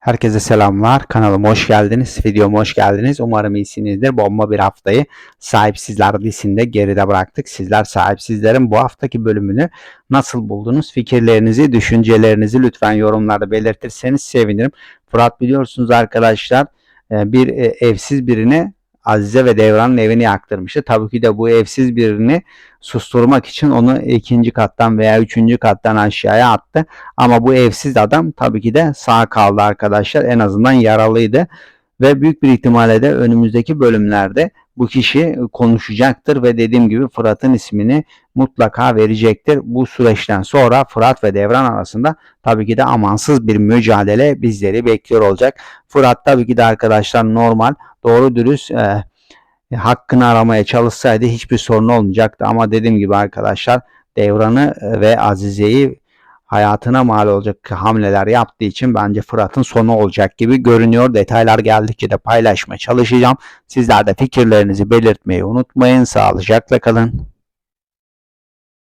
Herkese selamlar. Kanalıma hoş geldiniz. Videoma hoş geldiniz. Umarım iyisinizdir. Bomba bir haftayı Sahipsizler dizisinde geride bıraktık. Sizler Sahipsizlerin bu haftaki bölümünü nasıl buldunuz? Fikirlerinizi, düşüncelerinizi lütfen yorumlarda belirtirseniz sevinirim. Fırat biliyorsunuz arkadaşlar e, bir e, evsiz birine Azize ve Devran'ın evini yaktırmıştı. Tabii ki de bu evsiz birini susturmak için onu ikinci kattan veya üçüncü kattan aşağıya attı. Ama bu evsiz adam tabii ki de sağ kaldı arkadaşlar. En azından yaralıydı. Ve büyük bir ihtimalle de önümüzdeki bölümlerde bu kişi konuşacaktır ve dediğim gibi Fırat'ın ismini mutlaka verecektir. Bu süreçten sonra Fırat ve Devran arasında tabii ki de amansız bir mücadele bizleri bekliyor olacak. Fırat tabii ki de arkadaşlar normal, doğru dürüst e, hakkını aramaya çalışsaydı hiçbir sorun olmayacaktı. Ama dediğim gibi arkadaşlar Devran'ı e, ve Azize'yi hayatına mal olacak hamleler yaptığı için bence Fırat'ın sonu olacak gibi görünüyor. Detaylar geldikçe de paylaşmaya çalışacağım. Sizler de fikirlerinizi belirtmeyi unutmayın. Sağlıcakla kalın.